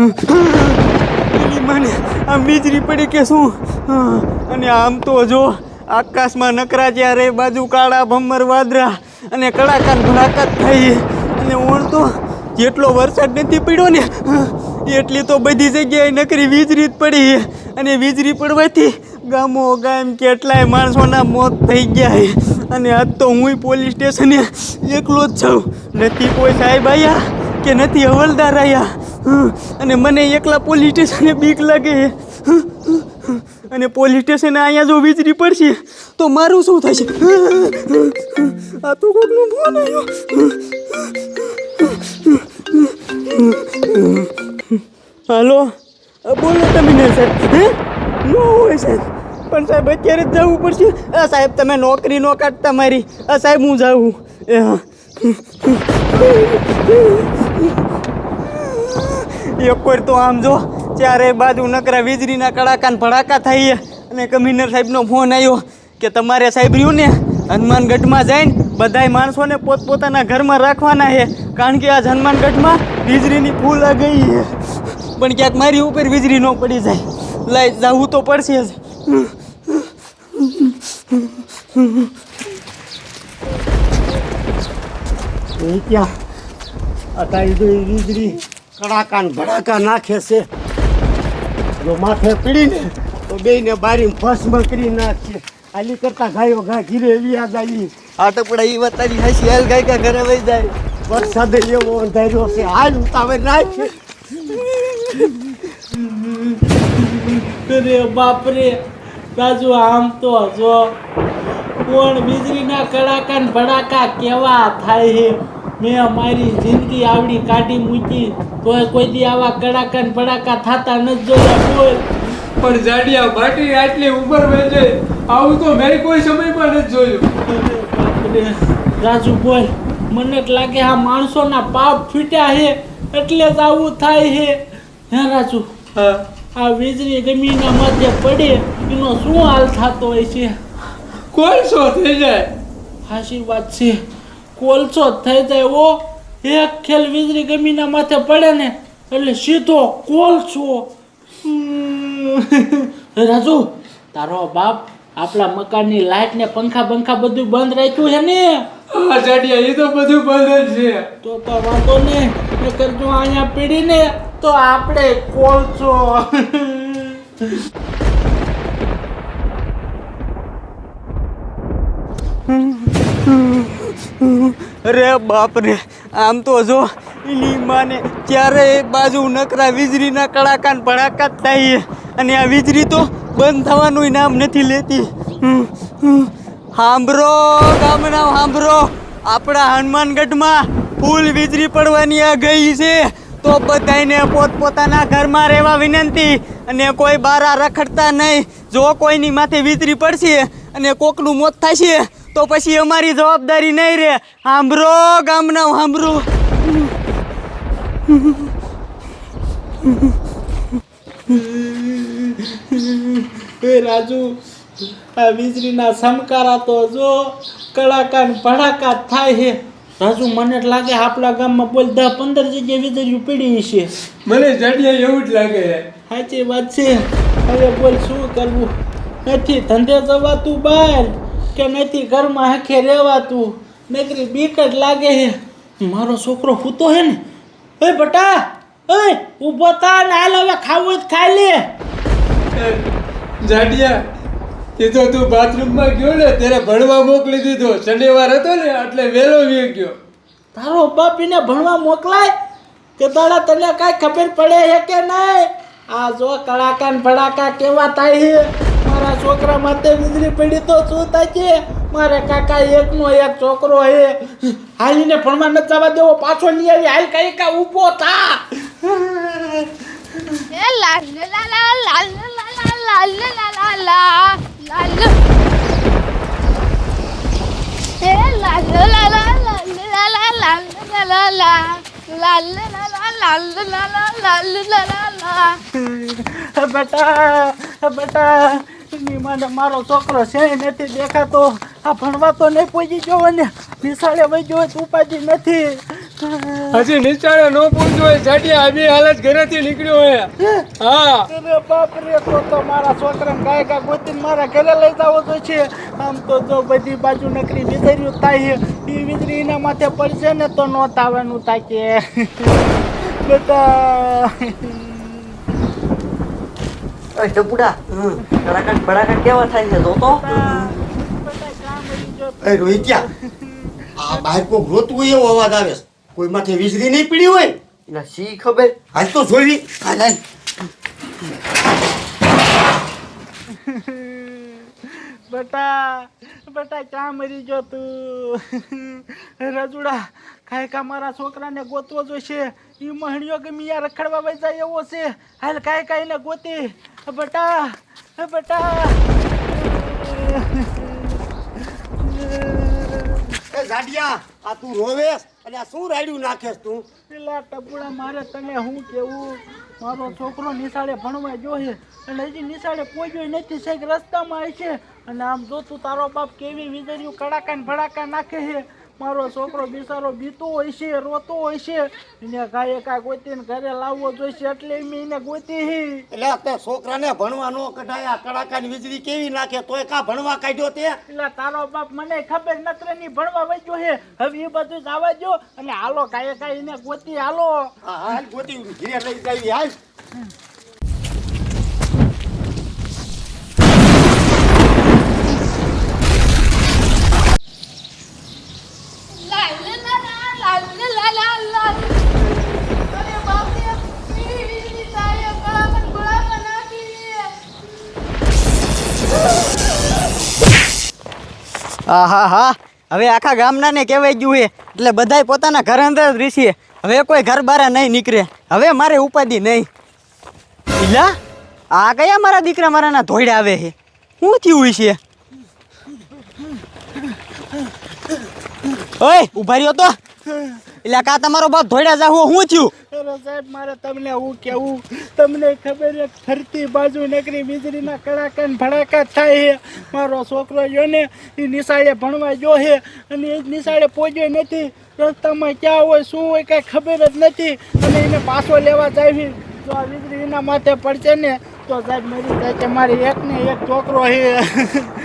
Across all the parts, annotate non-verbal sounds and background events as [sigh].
એની મને, આમ વીજળી પડી કે શું? અને આમ તો જો, આકાશમાં નકરા જ્યારે બાજુ કાળા ભમર વાદરા અને કડાકાન ભડાકાત થઈ. અને ઓણ તો, જેટલો વરસાદ નથી પડ્યો ને એટલી તો બધી જગ્યાએ નકરી વીજળી જ પડી. અને વીજળી પડવાથી ગામો ગામ કેટલાય માણસોના મોત થઈ ગયા અને આજ તો હું પોલીસ સ્ટેશને એકલો જ છું. નથી કોઈ સાહેબ આવ્યા કે નથી હવલદાર આવ્યા અને મને એકલા પોલીસ સ્ટેશને બીક લાગે. અને પોલીસ સ્ટેશને અહીંયા જો વીજળી પડશે, તો મારું શું થશે? આ તો કોકનો ફોન આવ્યો. હાલો. બોલો તમે સાહેબ. હે? નો હોય સાહેબ. પણ સાહેબ, અત્યારે જ જવું પડશે. આ સાહેબ, તમે નોકરી નો કાઢતા મારી. આ સાહેબ, હું જાઉં. એ હા. એક કોઈ તો આમ જો, ચારે બાજુ નકરા વીજળીના કડાકા ભડાકા થાય અને કમિશનર સાહેબનો ફોન આવ્યો કે તમારે સાહેબ રહ્યું ને, હનુમાનગઢમાં જઈને બધાય માણસોને પોતપોતાના ઘરમાં રાખવાના છે. કારણ કે આજ હનુમાનગઢમાં વીજળીની ફૂલ આ ગઈ છે. પણ ક્યાંક મારી ઉપર વીજળી ન પડી જાય. લાઈ જવું તો પડશે જ. ક્યાં? અત્યારે વીજળી. કડાકા ને ભડાકા નાખે છે. જો માથે પીડીને તો બેયને બારી ભસ્મ કરી નાખશે આલી કરતા ગાયો ઘા ઘીરે વ્યાજ આવી. આ ટપડા એ વાત તારી હાસી હાલ ગાય કા ઘરે વહી જાય. વરસાદ એવો અંધાર્યો છે. હાલ ઉતાવે નાખ અરે બાપરે તાજુ આમ તો જો. કોણ વીજળીના કડાકા ને ભડાકા કેવા થાય છે મેં મારી જિંદગી આવડી કાઢી મૂકી તોય કોઈ દી આવા કડાકા ને ભડાકા થતા નથી જોયા બોલ પણ જાડિયા બાટી આટલી ઉંમર વેચે આવું તો મેં કોઈ સમયમાં નથી જોયું. રાજુ બોલ મને લાગે આ માણસોના પાપ ફૂટ્યા છે એટલે જ આવું થાય છે હે રાજુ આ વીજળી ગમીના મધ્ય પડે એનો શું હાલ થતો હોય છે? કોલસો થઈ જાય? વાત છે. કોલસો જ થઈ જાય ઓ એક ખેલ વીજળી ગમીના માથે પડે ને એટલે સીધો કોલસો. હમ. રાજુ તારો બાપ આપણા મકાનની લાઈટ ને પંખા બંખા બધું બંધ રાખ્યું છે ને? હા જાડિયા એ તો બધું બંધ જ છે. તો તો વાંધો નહીં નકર જો અહીંયા પીડીને તો આપણે કોલસો. અરે બાપ રે આમ તો જો, એની માને એ બાજુ નકરા વીજળીના કડાકા ને ભડાકા જ થાય અને આ વીજળી તો બંધ થવાનું નામ નથી લેતી. હમ. ગામના સાંભળો આપણા હનુમાનગઢમાં ફૂલ વીજળી પડવાની આ ગઈ છે. તો બધાયને પોતપોતાના ઘરમાં રહેવા વિનંતી. અને કોઈ બારા રખડતા નહીં. જો કોઈની માથે વીજળી પડશે અને કોકનું મોત થશે તો પછી અમારી જવાબદારી નહીં રે હાંભરો ગામના સાંભળો એ રાજુ આ વીજળીના સમકારા તો જો કડાકા ને ભડાકા થાય છે. રાજુ મને જ લાગે આપણા ગામમાં બોલ દસ પંદર જગ્યાએ વીજળી પડી છે મને જાડિયા એવું જ લાગે સાચી વાત છે. હવે બોલ શું કરવું? નથી ધંધે જવાતું બહાર કે નથી ઘરમાં હખે રહેવાતું? નકરી બીક જ લાગે છે મારો છોકરો સૂતો હે ને? એ બટા એ ઊભો થા ને હાલ હવે ખાવું જ ખાઈ લે. જાડિયા એ તો તું બાથરૂમમાં ગયો ને ત્યારે ભણવા મોકલી દીધો. શનિવાર હતો ને એટલે વહેલો વી ગયો. તારો બાપીને ભણવા મોકલાય? કે દાડા તને કાંઈ ખબર પડે છે કે નહીં? આ જો કડાકા ને ભડાકા કેવા થાય છે મારા છોકરા માટે વીજળી પડી તો શું થાય મારે કાકા એકનો એક છોકરો હે હાલીને ભણવા નથી જવા દેવો પાછો લઈ આવી હાલ કઈ કા ઊભો થા બેટા બેટા મારો છોકરો છે નથી દેખાતો. આ ભણવા તો નહીં પહોંચી ગયો ને નિશાળે વહી ગયો તો નથી. હજી નિશાળે ન પહોંચ્યો હોય જાડિયા આવી હાલત ઘરેથી નીકળ્યો હોય. હા? અરે બાપ રે તો તો મારા છોકરાને કાંઈ ગોતીને મારા ઘરે લઈ જાવો તો છે આમ તો જો બધી બાજુ નકરી વીજળીઓ થાય. એ વીજળી એના માથે પડશે ને તો નો તાવાનું તાકે [laughs] બેટા. ઓય ટપુડા કડાકડ બડાકડ કેવા થાય છે તો તો એ રોહિત્યા આ બહાર કોઈ ગોતવું એવો અવાજ આવે કોઈ માથે વીજળી નહીં પીડી હોય? એટલે શી ખબર? હાલ તો જોઈ હાલ હાલ. બેટા બેટા, ક્યાં મરી ગયો તું? રજુડા કાંઈ કા મારા છોકરાને ગોતવો જોઈશે. એ મહણીઓ કે મિયા રખડવા વઈ જાય એવો છે. હાલ કાંઈ કાંઈ ને ગોતી. બેટા બેટા. એ આ તું રોવેશ અને આ શું રાડ્યું નાખેસ તું? પેલા ટપુડા મારે તને હું કેવું? મારો છોકરો નિશાળે ભણવા જોઈએ અને હજી નિશાળે પહોંચ્યો નથી સાહેબ રસ્તામાં છે અને આમ જો તું તારો બાપ કેવી વીજળીઓ કડાકા ને ભડાકા નાખે છે. મારો છોકરો બિચારો બીતો હોય છે રોતો હોય છે. એને ગાયે કા ગોતીને ઘરે લાવવો જોઈશે એટલે મેં એને ગોતી હી. એટલે આ તે છોકરાને ભણવા નો કઢાયા કડાકાની વીજળી કેવી નાખે તોય કા ભણવા કાઢ્યો તે? એટલે તારો બાપ મને ખબર નત્રની ભણવા વચ્ચો છે હવે એ બધું જવા દો અને હાલો કાંઈ કાંઈ એને ગોતી હાલો. હા હાલ ગોતી ઘેર લઈ જાય હાલ. હા હા. હા હવે આખા ગામના ને કહેવાય ગયું હે એટલે બધાય પોતાના ઘર અંદર જ રીસીએ હવે કોઈ ઘર બાર નહીં નીકળે. હવે મારે ઉપાધિ નહીં. ઇલા આ કયા મારા દીકરા મારાના ધોઈડા આવે છે? શું થયું છે ઓય, ઊભા રહ્યો તો. એટલે કા તમારો બાપ ધોઈડા જાવ શું થયું? અરે સાહેબ, મારે તમને હું કેવું તમને ખબર છે ફરતી બાજુ નકરી વીજળીના કડાકા ને ભડાકા થાય છે. મારો છોકરો જો ને, એ નિશાળે ભણવા જો છે અને એ નિશાળે પહોંચ્યો નથી. રસ્તામાં ક્યાં હોય, શું હોય કાંઈ ખબર જ નથી. અને એને પાછો લેવા જાય જો આ વીજળી એના માથે પડશે ને તો સાહેબ મરી જાય કે મારે એક ને એક છોકરો છે.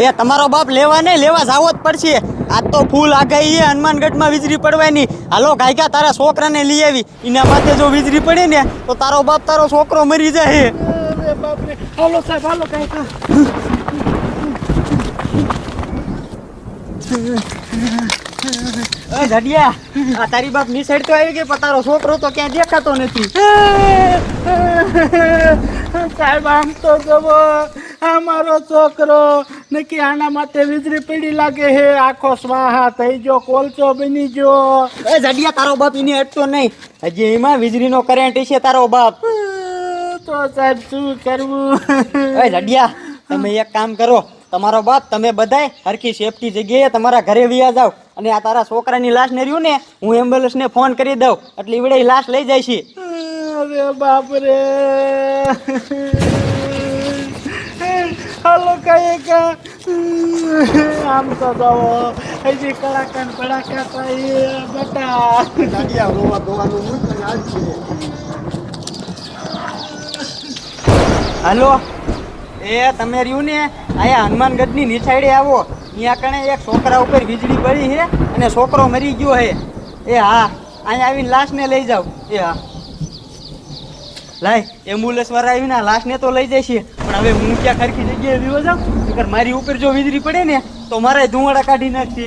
એ તમારો બાપ લેવા નહીં લેવા જાવો જ પડશે. આજ તો ફૂલ આગાહી છે હનુમાનગઢમાં વીજળી પડવાની. હાલો ગાયકા તારા છોકરાને લઈ આવી. એના માથે જો વીજળી પડે ને તો તારો બાપ તારો છોકરો મરી જાય. બાપરે. હાલો સાહેબ હાલો ગાયકા જડિયા આ તારી બાપની સાઈડ તો આવી ગઈ પણ તારો છોકરો તો ક્યાં દેખાતો નથી. સાહેબ આમ તો જવો આ મારો છોકરો નક્કી આના માટે વીજળી પીડી લાગે હે. આખો સ્વાહા થઈ ગયો કોલચો બની ગયો. એ જડિયા તારો બાપ એને અટતો નહીં. હજી એમાં વીજળીનો કરંટ છે તારો બાપ. તો સાહેબ શું કરવું? એ જડિયા તમે એક કામ કરો. તમારો બાપ તમે બધાય હરકી સેફટી જગ્યાએ તમારા ઘરે વ્યા જાવ અને આ તારા છોકરાની લાશ ને રહ્યું ને હું એમ્બ્યુલન્સને ફોન કરી દઉં. એટલે ઈવડે લાશ લઈ જાય છે. અરે બાપ રે હાલો કઈ કા આમ તો દવો હજી ને ભડાકા થાય બેટા. જાડિયા રોવા દોવાનું મૂળ હાલ છે. હાલો. એ તમે રહ્યું ને અહીંયા હનુમાનગઢની નિસાઈડે આવો. અહીંયા કણે એક છોકરા ઉપર વીજળી પડી છે અને છોકરો મરી ગયો છે. એ હા અહીંયા આવીને લાશને લઈ જાવ એ હા. લાય એમ્બ્યુલન્સ વાળા આવીને લાશ ને તો લઈ જાય છે. પણ હવે હું ક્યાં ખરખી જગ્યાએ વિવો જાઉં મારી ઉપર જો વીજળી પડે ને, તો મારે ધુવાડા કાઢી નાખશે